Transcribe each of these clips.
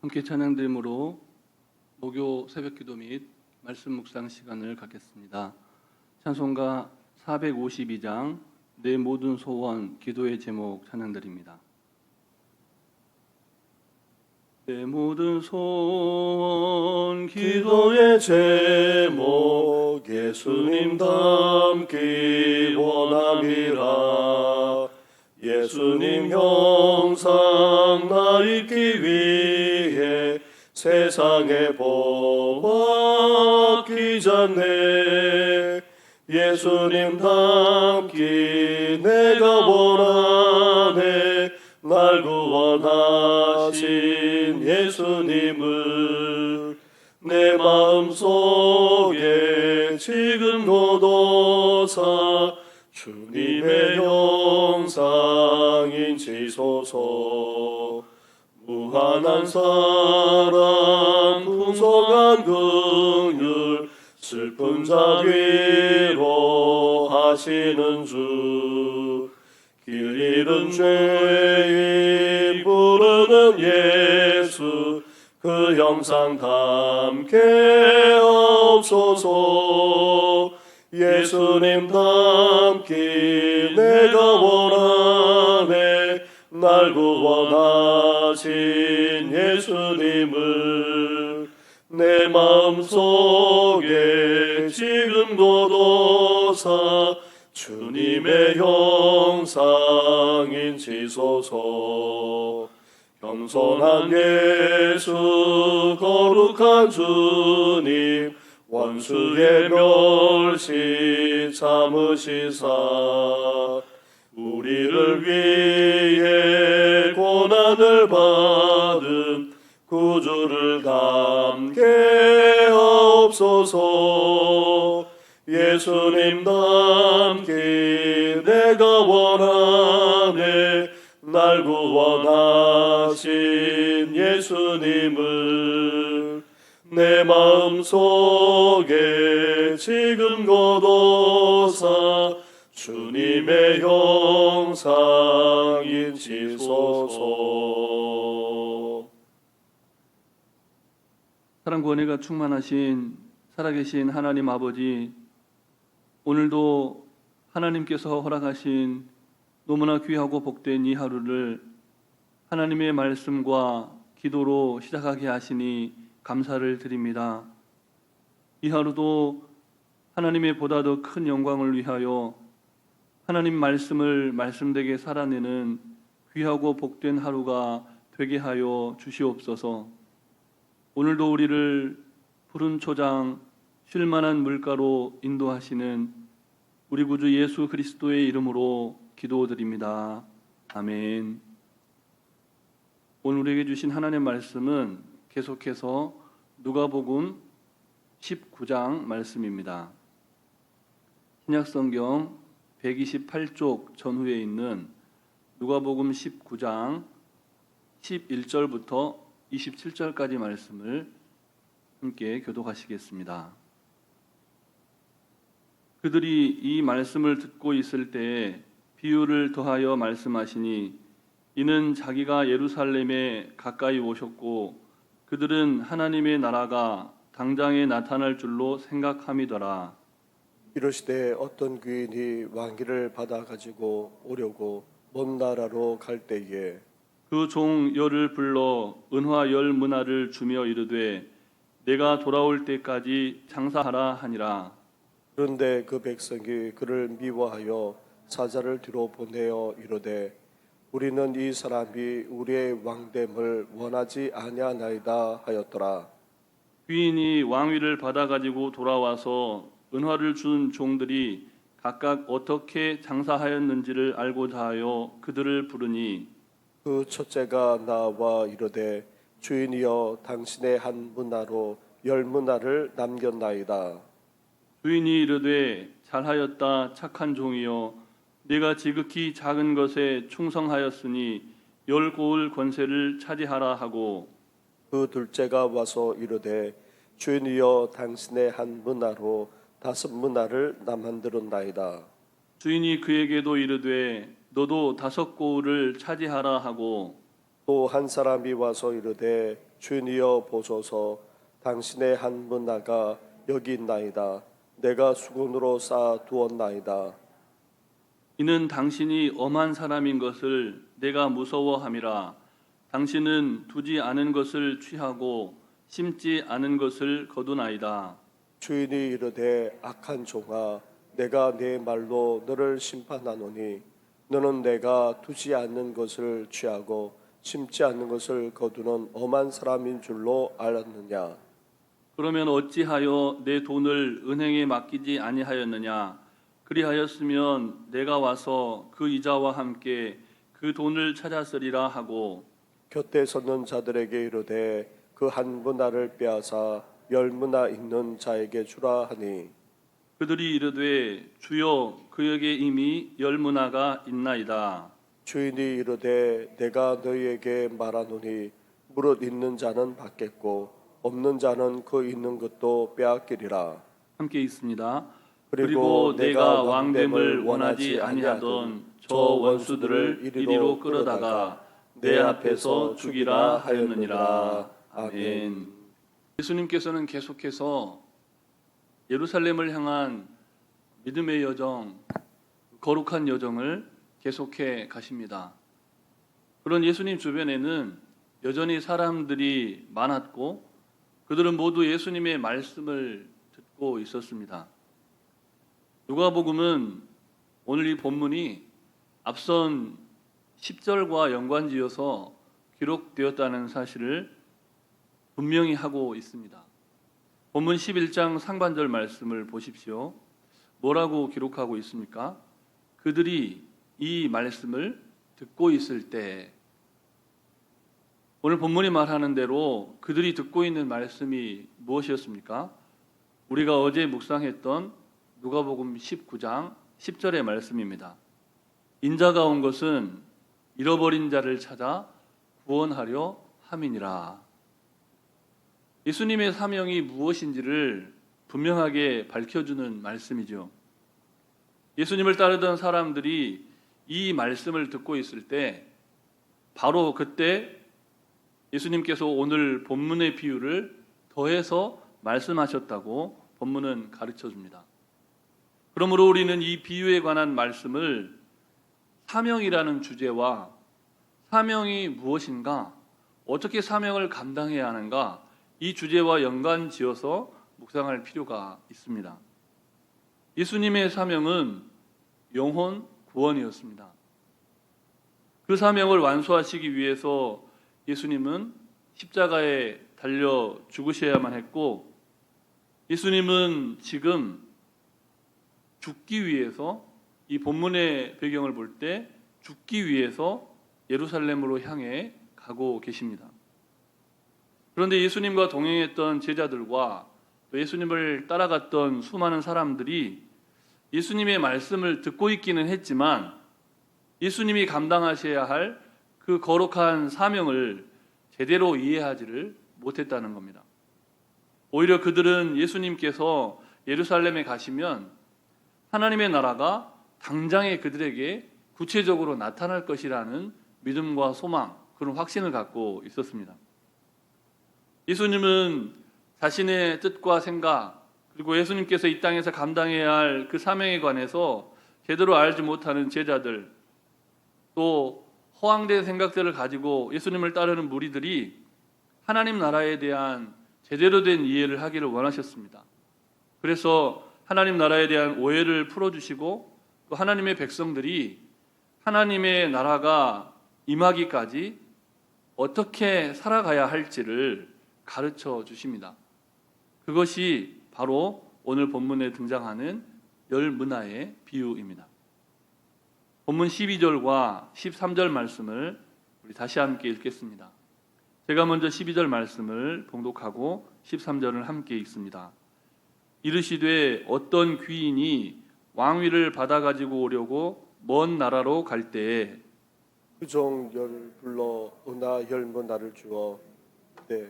함께 찬양드림으로 목요 새벽 기도 및 말씀 묵상 시간을 갖겠습니다. 찬송가 452장 내 모든 소원 기도의 제목 찬양드립니다. 내 모든 소원 기도의 제목 예수님 닮기 원함이라 예수님 형상 나 있기 세상에 보았기 전에 예수님 닮기 내가 원하네. 날 구원하신 예수님을 내 마음속에 지금 고도사 주님의 영상인 지소서 무한한 사랑 풍성한 긍휼 슬픈 자 위로 하시는 주. 길 잃은 죄인 부르는 예수 그 영상 담게 없소서. 예수님 닮기 내가 원하네 날 구원하신 예수님을 내 마음속에 지금 고도사 주님의 형상인 지소서. 겸손한 예수 거룩한 주님 원수의 멸시 참으시사 우리를 위해 고난을 받은 구주를 담게 하옵소서. 예수님 닮기 내가 원하네. 날 구원하신 예수님을 내 마음속에 지금 고도사 주님의 형상인 지소서 사랑과 은혜가 충만하신 살아계신 하나님 아버지 오늘도 하나님께서 허락하신 너무나 귀하고 복된 이 하루를 하나님의 말씀과 기도로 시작하게 하시니 감사를 드립니다. 이 하루도 하나님의 보다 더 큰 영광을 위하여 하나님 말씀을 말씀되게 살아내는 귀하고 복된 하루가 되게 하여 주시옵소서. 오늘도 우리를 푸른 초장 쉴만한 물가로 인도하시는 우리 구주 예수 그리스도의 이름으로 기도드립니다. 아멘. 오늘 우리에게 주신 하나님의 말씀은 계속해서 누가복음 19장 말씀입니다. 신약성경 128쪽 전후에 있는 누가복음 19장 11절부터 27절까지 말씀을 함께 교독하시겠습니다. 그들이 이 말씀을 듣고 있을 때에 비유를 더하여 말씀하시니 이는 자기가 예루살렘에 가까이 오셨고 그들은 하나님의 나라가 당장에 나타날 줄로 생각함이더라. 이르시되 어떤 귀인이 왕기를 받아 가지고 오려고 먼 나라로 갈 때에 그 종 열을 불러 은화 열 문화를 주며 이르되 내가 돌아올 때까지 장사하라 하니라. 그런데 그 백성이 그를 미워하여 사자를 뒤로 보내어 이르되 우리는 이 사람이 우리의 왕됨을 원하지 아니하나이다 하였더라 귀인이 왕위를 받아 가지고 돌아와서 은화를 준 종들이 각각 어떻게 장사하였는지를 알고자 하여 그들을 부르니 그 첫째가 나와 이르되 주인이여 당신의 한 문화로 열 문화를 남겼나이다. 주인이 이르되 잘하였다 착한 종이여. 내가 지극히 작은 것에 충성하였으니 열 고을 권세를 차지하라 하고. 그 둘째가 와서 이르되 주인이여 당신의 한 문화로 다섯 문화를 남한들었나이다. 주인이 그에게도 이르되 너도 다섯 고을을 차지하라 하고 또 한 사람이 와서 이르되 주니여 보소서. 당신의 한 문화가 여기 있나이다. 내가 수군으로 쌓아 두었나이다. 이는 당신이 엄한 사람인 것을 내가 무서워함이라. 당신은 두지 않은 것을 취하고 심지 않은 것을 거두나이다 주인이 이르되 악한 종아 내가 내 말로 너를 심판하노니 너는 내가 두지 않는 것을 취하고 심지 않는 것을 거두는 엄한 사람인 줄로 알았느냐? 그러면 어찌하여 내 돈을 은행에 맡기지 아니하였느냐? 그리하였으면 내가 와서 그 이자와 함께 그 돈을 찾았으리라 하고. 곁에 섰는 자들에게 이르되 그한 문화를 빼앗아 열 문화 있는 자에게 주라 하니 그들이 이르되 주여 그에게 이미 열 문화가 있나이다 주인이 이르되 내가 너희에게 말하노니 무릇 있는 자는 받겠고 없는 자는 그 있는 것도 빼앗기리라 함께 있습니다. 그리고 그리고 내가 왕됨을 원하지 아니하던 저 원수들을 이리로 끌어다가 내 앞에서 죽이라 하였느니라. 아멘. 예수님께서는 계속해서 예루살렘을 향한 믿음의 여정, 거룩한 여정을 계속해 가십니다. 그런 예수님 주변에는 여전히 사람들이 많았고 그들은 모두 예수님의 말씀을 듣고 있었습니다. 누가복음은 오늘 이 본문이 앞선 10절과 연관지어서 기록되었다는 사실을 분명히 하고 있습니다. 본문 11장 상반절 말씀을 보십시오. 뭐라고 기록하고 있습니까? 그들이 이 말씀을 듣고 있을 때 오늘 본문이 말하는 대로 그들이 듣고 있는 말씀이 무엇이었습니까? 우리가 어제 묵상했던 누가복음 19장 10절의 말씀입니다. 인자가 온 것은 잃어버린 자를 찾아 구원하려 함이니라. 예수님의 사명이 무엇인지를 분명하게 밝혀주는 말씀이죠. 예수님을 따르던 사람들이 이 말씀을 듣고 있을 때 바로 그때 예수님께서 오늘 본문의 비유를 더해서 말씀하셨다고 본문은 가르쳐 줍니다. 그러므로 우리는 이 비유에 관한 말씀을 사명이라는 주제와 사명이 무엇인가, 어떻게 사명을 감당해야 하는가, 이 주제와 연관 지어서 묵상할 필요가 있습니다. 예수님의 사명은 영혼 구원이었습니다. 그 사명을 완수하시기 위해서 예수님은 십자가에 달려 죽으셔야만 했고 예수님은 지금 죽기 위해서 이 본문의 배경을 볼 때 죽기 위해서 예루살렘으로 향해 가고 계십니다. 그런데 예수님과 동행했던 제자들과 또 예수님을 따라갔던 수많은 사람들이 예수님의 말씀을 듣고 있기는 했지만 예수님이 감당하셔야 할 그 거룩한 사명을 제대로 이해하지를 못했다는 겁니다. 오히려 그들은 예수님께서 예루살렘에 가시면 하나님의 나라가 당장에 그들에게 구체적으로 나타날 것이라는 믿음과 소망, 그런 확신을 갖고 있었습니다. 예수님은 자신의 뜻과 생각, 그리고 예수님께서 이 땅에서 감당해야 할 그 사명에 관해서 제대로 알지 못하는 제자들, 또 허황된 생각들을 가지고 예수님을 따르는 무리들이 하나님 나라에 대한 제대로 된 이해를 하기를 원하셨습니다. 그래서 하나님 나라에 대한 오해를 풀어주시고 또 하나님의 백성들이 하나님의 나라가 임하기까지 어떻게 살아가야 할지를 가르쳐 주십니다. 그것이 바로 오늘 본문에 등장하는 열 문화의 비유입니다. 본문 12절과 13절 말씀을 우리 다시 함께 읽겠습니다. 제가 먼저 12절 말씀을 봉독하고 13절을 함께 읽습니다. 이르시되 어떤 귀인이 왕위를 받아 가지고 오려고 먼 나라로 갈 때에 그종열 불러 은하 열 문화를 주어 네,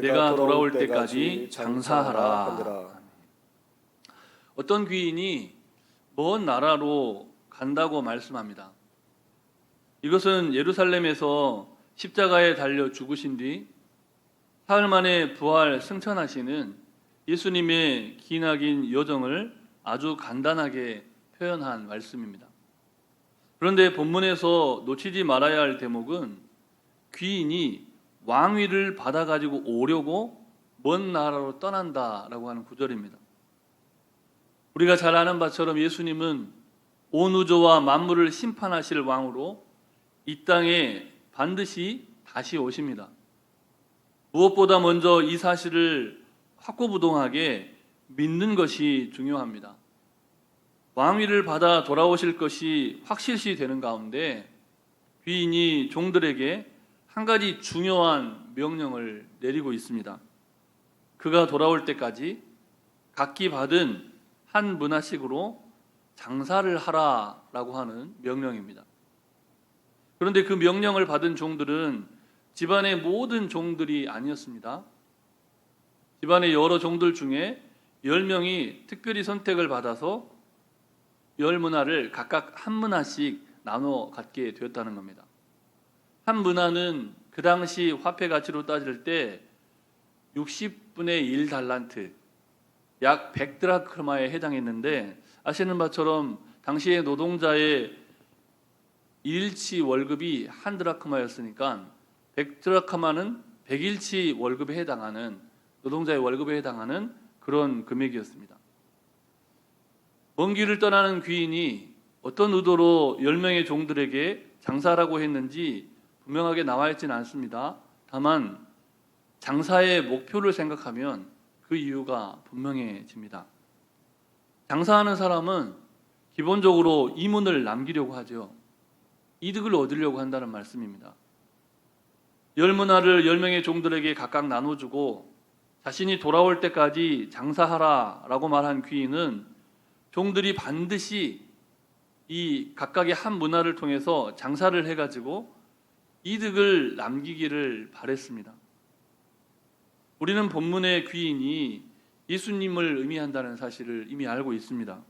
내가 돌아올 때까지 장사하라. 어떤 귀인이 먼 나라로 간다고 말씀합니다. 이것은 예루살렘에서 십자가에 달려 죽으신 뒤 사흘 만에 부활 승천하시는 예수님의 기나긴 여정을 아주 간단하게 표현한 말씀입니다. 그런데 본문에서 놓치지 말아야 할 대목은 귀인이 왕위를 받아가지고 오려고 먼 나라로 떠난다라고 하는 구절입니다. 우리가 잘 아는 바처럼 예수님은 온 우주와 만물을 심판하실 왕으로 이 땅에 반드시 다시 오십니다. 무엇보다 먼저 이 사실을 확고부동하게 믿는 것이 중요합니다. 왕위를 받아 돌아오실 것이 확실시 되는 가운데 귀인이 종들에게 한 가지 중요한 명령을 내리고 있습니다. 그가 돌아올 때까지 각기 받은 한 문화식으로 장사를 하라라고 하는 명령입니다. 그런데 그 명령을 받은 종들은 집안의 모든 종들이 아니었습니다. 집안의 여러 종들 중에 10명이 특별히 선택을 받아서 열 문화를 각각 한 문화씩 나눠 갖게 되었다는 겁니다. 한 문화는 그 당시 화폐 가치로 따질 때 60분의 1 달란트, 약 100드라크마에 해당했는데 아시는 바처럼 당시의 노동자의 일치 월급이 한 드라크마였으니까 100드라크마는 100일치 월급에 해당하는 노동자의 월급에 해당하는 그런 금액이었습니다. 먼 길을 떠나는 귀인이 어떤 의도로 10명의 종들에게 장사라고 했는지 분명하게 나와 있지는 않습니다. 다만 장사의 목표를 생각하면 그 이유가 분명해집니다. 장사하는 사람은 기본적으로 이문을 남기려고 하죠. 이득을 얻으려고 한다는 말씀입니다. 열 문화를 열 명의 종들에게 각각 나눠주고 자신이 돌아올 때까지 장사하라 라고 말한 귀인은 종들이 반드시 이 각각의 한 문화를 통해서 장사를 해가지고 이득을 남기기를 바랬습니다. 우리는 본문의 귀인이 예수님을 의미한다는 사실을 이미 알고 있습니다.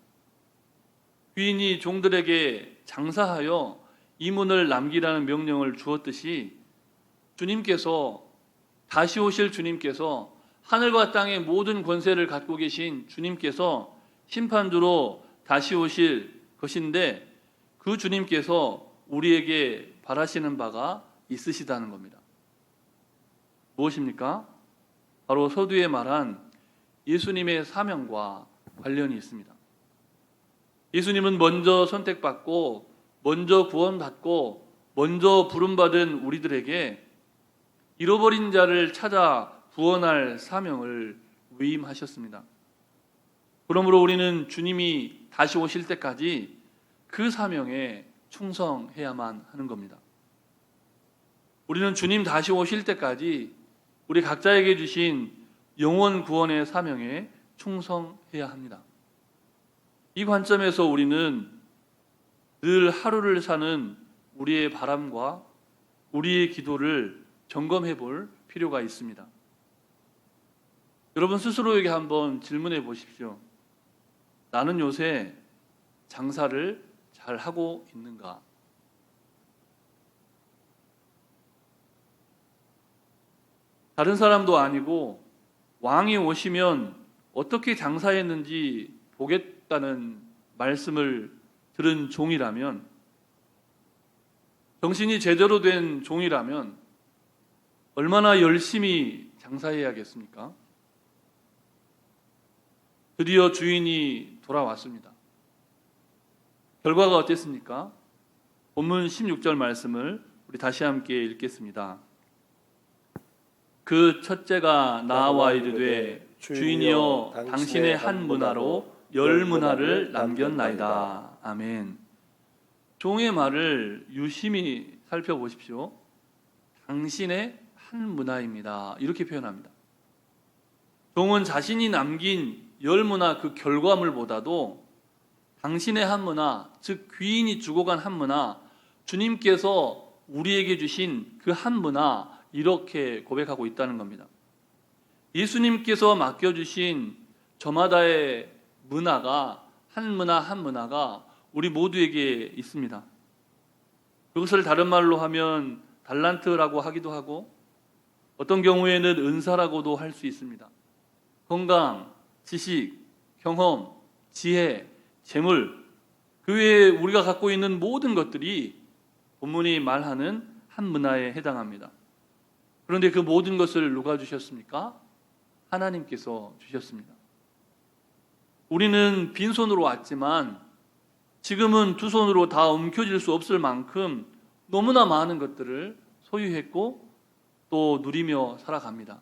귀인이 종들에게 장사하여 이문을 남기라는 명령을 주었듯이 주님께서 다시 오실 주님께서 하늘과 땅의 모든 권세를 갖고 계신 주님께서 심판주로 다시 오실 것인데 그 주님께서 우리에게 바라시는 바가 있으시다는 겁니다. 무엇입니까? 바로 서두에 말한 예수님의 사명과 관련이 있습니다. 예수님은 먼저 선택받고 먼저 구원받고 먼저 부름받은 우리들에게 잃어버린 자를 찾아 구원할 사명을 위임하셨습니다. 그러므로 우리는 주님이 다시 오실 때까지 그 사명에 충성해야만 하는 겁니다. 우리는 주님 다시 오실 때까지 우리 각자에게 주신 영원 구원의 사명에 충성해야 합니다. 이 관점에서 우리는 늘 하루를 사는 우리의 바람과 우리의 기도를 점검해 볼 필요가 있습니다. 여러분 스스로에게 한번 질문해 보십시오. 나는 요새 장사를 잘 하고 있는가? 다른 사람도 아니고 왕이 오시면 어떻게 장사했는지 보겠다는 말씀을 들은 종이라면 정신이 제대로 된 종이라면 얼마나 열심히 장사해야겠습니까? 드디어 주인이 돌아왔습니다. 결과가 어땠습니까? 본문 16절 말씀을 우리 다시 함께 읽겠습니다. 그 첫째가 나와 이르되 주인이여 당신의 한 문화로 열 문화를 남겼나이다. 아멘. 종의 말을 유심히 살펴보십시오. 당신의 한 문화입니다. 이렇게 표현합니다. 종은 자신이 남긴 열 문화 그 결과물보다도 당신의 한 문화, 즉 귀인이 주고 간 한 문화, 주님께서 우리에게 주신 그 한 문화 이렇게 고백하고 있다는 겁니다. 예수님께서 맡겨주신 저마다의 문화가 한 문화 한 문화가 우리 모두에게 있습니다. 그것을 다른 말로 하면 달란트라고 하기도 하고 어떤 경우에는 은사라고도 할 수 있습니다. 건강, 지식, 경험, 지혜, 재물 그 외에 우리가 갖고 있는 모든 것들이 본문이 말하는 한 문화에 해당합니다. 그런데 그 모든 것을 누가 주셨습니까? 하나님께서 주셨습니다. 우리는 빈손으로 왔지만 지금은 두 손으로 다 움켜쥘 수 없을 만큼 너무나 많은 것들을 소유했고 또 누리며 살아갑니다.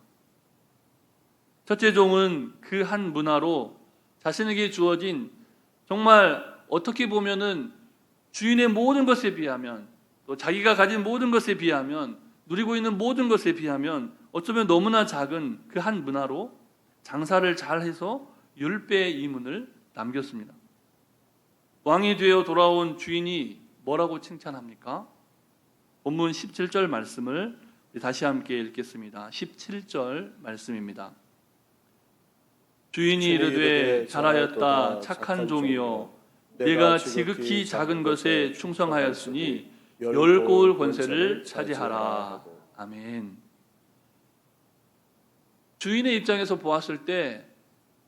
첫째 종은 그 한 문화로 자신에게 주어진 정말 어떻게 보면은 주인의 모든 것에 비하면 또 자기가 가진 모든 것에 비하면 누리고 있는 모든 것에 비하면 어쩌면 너무나 작은 그 한 문화로 장사를 잘해서 율배의 이문을 남겼습니다. 왕이 되어 돌아온 주인이 뭐라고 칭찬합니까? 본문 17절 말씀을 다시 함께 읽겠습니다. 17절 말씀입니다. 주인이 이르되 잘하였다 착한 종이여 내가 지극히 작은 것에 충성하였으니 열 고을 권세를 차지하라. 아멘. 주인의 입장에서 보았을 때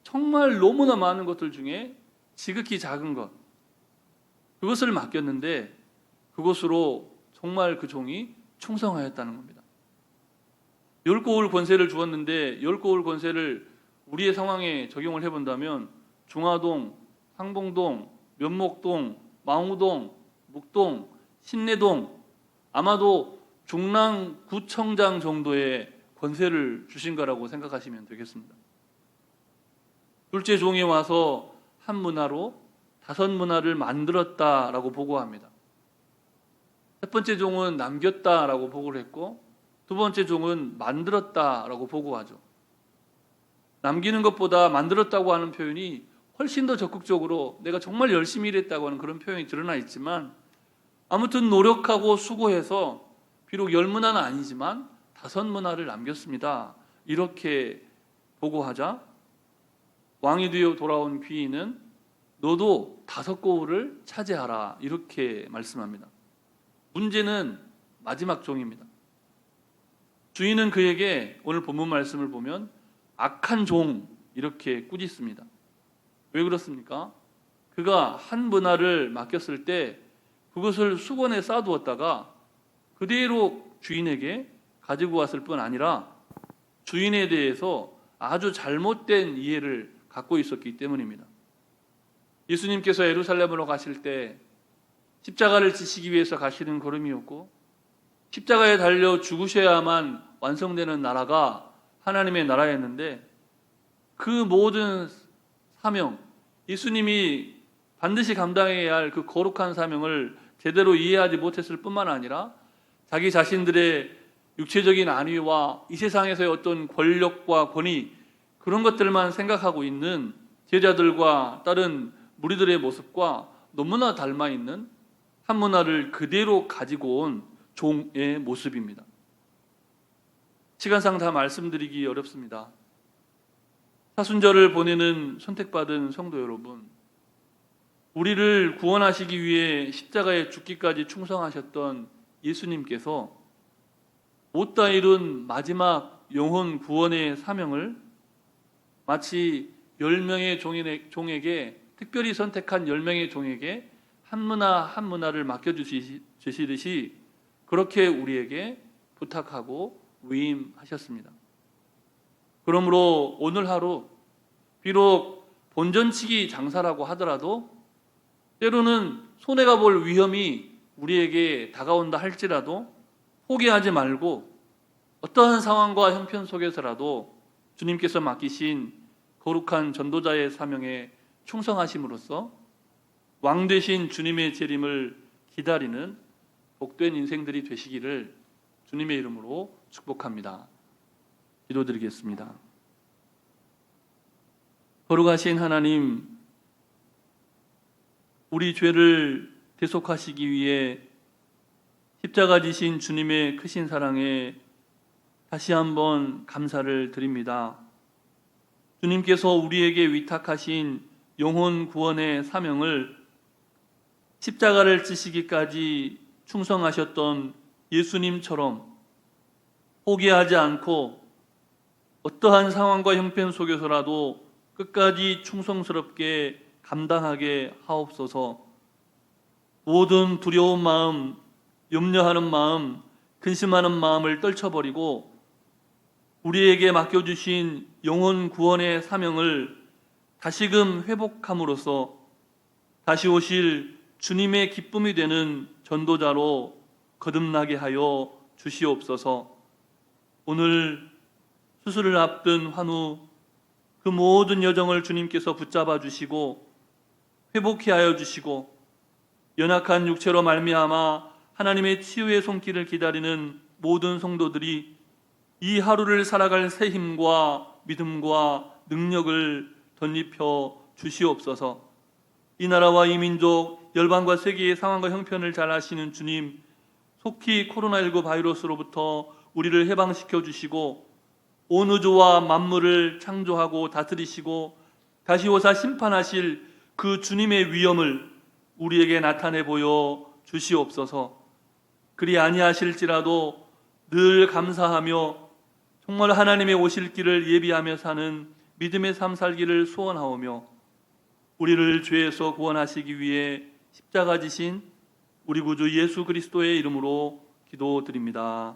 정말 너무나 많은 것들 중에 지극히 작은 것 그것을 맡겼는데 그것으로 정말 그 종이 충성하였다는 겁니다. 열 고을 권세를 주었는데 열 고을 권세를 우리의 상황에 적용을 해본다면 중화동, 상봉동, 면목동, 망우동, 묵동, 신내동 아마도 중랑구청장 정도의 권세를 주신 거라고 생각하시면 되겠습니다. 둘째 종이 와서 한 문화로 다섯 문화를 만들었다라고 보고합니다. 첫 번째 종은 남겼다라고 보고를 했고 두 번째 종은 만들었다라고 보고하죠. 남기는 것보다 만들었다고 하는 표현이 훨씬 더 적극적으로 내가 정말 열심히 일했다고 하는 그런 표현이 드러나 있지만 아무튼 노력하고 수고해서 비록 열 문화는 아니지만 다섯 문화를 남겼습니다. 이렇게 보고하자 왕이 되어 돌아온 귀인은 너도 다섯 고을을 차지하라 이렇게 말씀합니다. 문제는 마지막 종입니다. 주인은 그에게 오늘 본문 말씀을 보면 악한 종 이렇게 꾸짖습니다. 왜 그렇습니까? 그가 한 문화를 맡겼을 때 그것을 수건에 쌓아두었다가 그대로 주인에게 가지고 왔을 뿐 아니라 주인에 대해서 아주 잘못된 이해를 갖고 있었기 때문입니다. 예수님께서 예루살렘으로 가실 때 십자가를 지시기 위해서 가시는 걸음이었고 십자가에 달려 죽으셔야만 완성되는 나라가 하나님의 나라였는데 그 모든 사명, 예수님이 반드시 감당해야 할 그 거룩한 사명을 제대로 이해하지 못했을 뿐만 아니라 자기 자신들의 육체적인 안위와 이 세상에서의 어떤 권력과 권위 그런 것들만 생각하고 있는 제자들과 다른 무리들의 모습과 너무나 닮아 있는 한 문화를 그대로 가지고 온 종의 모습입니다. 시간상 다 말씀드리기 어렵습니다. 사순절을 보내는 선택받은 성도 여러분, 우리를 구원하시기 위해 십자가에 죽기까지 충성하셨던 예수님께서 못다 이룬 마지막 영혼 구원의 사명을 마치 열 명의 종에게 특별히 선택한 열 명의 종에게 한 문화 한 문화를 맡겨주시듯이 그렇게 우리에게 부탁하고 위임하셨습니다. 그러므로 오늘 하루 비록 본전치기 장사라고 하더라도 때로는 손해가 볼 위험이 우리에게 다가온다 할지라도 포기하지 말고 어떠한 상황과 형편 속에서라도 주님께서 맡기신 거룩한 전도자의 사명에 충성하심으로써 왕 되신 주님의 재림을 기다리는 복된 인생들이 되시기를 주님의 이름으로 축복합니다. 기도드리겠습니다. 거룩하신 하나님, 우리 죄를 대속하시기 위해 십자가 지신 주님의 크신 사랑에 다시 한번 감사를 드립니다. 주님께서 우리에게 위탁하신 영혼 구원의 사명을 십자가를 지시기까지 충성하셨던 예수님처럼 포기하지 않고 어떠한 상황과 형편 속에서라도 끝까지 충성스럽게 감당하게 하옵소서. 모든 두려운 마음, 염려하는 마음, 근심하는 마음을 떨쳐버리고 우리에게 맡겨주신 영혼 구원의 사명을 다시금 회복함으로써 다시 오실 주님의 기쁨이 되는 전도자로 거듭나게 하여 주시옵소서. 오늘 수술을 앞둔 환우 그 모든 여정을 주님께서 붙잡아 주시고 회복케 하여 주시고 연약한 육체로 말미암아 하나님의 치유의 손길을 기다리는 모든 성도들이 이 하루를 살아갈 새 힘과 믿음과 능력을 덧입혀 주시옵소서. 이 나라와 이 민족, 열방과 세계의 상황과 형편을 잘 아시는 주님, 속히 코로나19 바이러스로부터 우리를 해방시켜 주시고 온 우주와 만물을 창조하고 다스리시고 다시 오사 심판하실 그 주님의 위엄을 우리에게 나타내 보여 주시옵소서. 그리 아니하실지라도 늘 감사하며 정말 하나님의 오실 길을 예비하며 사는 믿음의 삶 살기를 소원하오며 우리를 죄에서 구원하시기 위해 십자가 지신 우리 구주 예수 그리스도의 이름으로 기도드립니다.